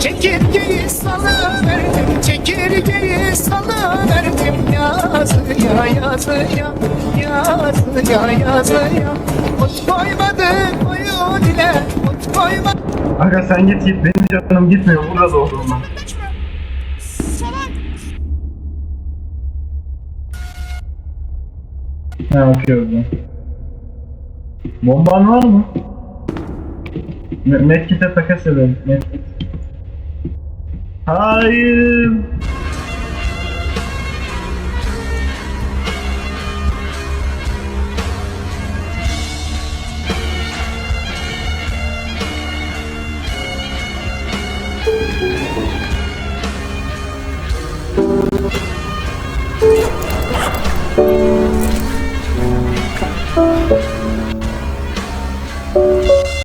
Çekirgeyi salıverdim, çekirgeyi salıverdim Yazıya yazıya, yazıya yazıya Ot koymadı koyun ile, ot koymadı Aga sen git git benim canım gitmiyor burada doğdum ben. Ne bakıyoruz lan? Bomban var mı? Me- Medkit'e takas edelim. Hayır.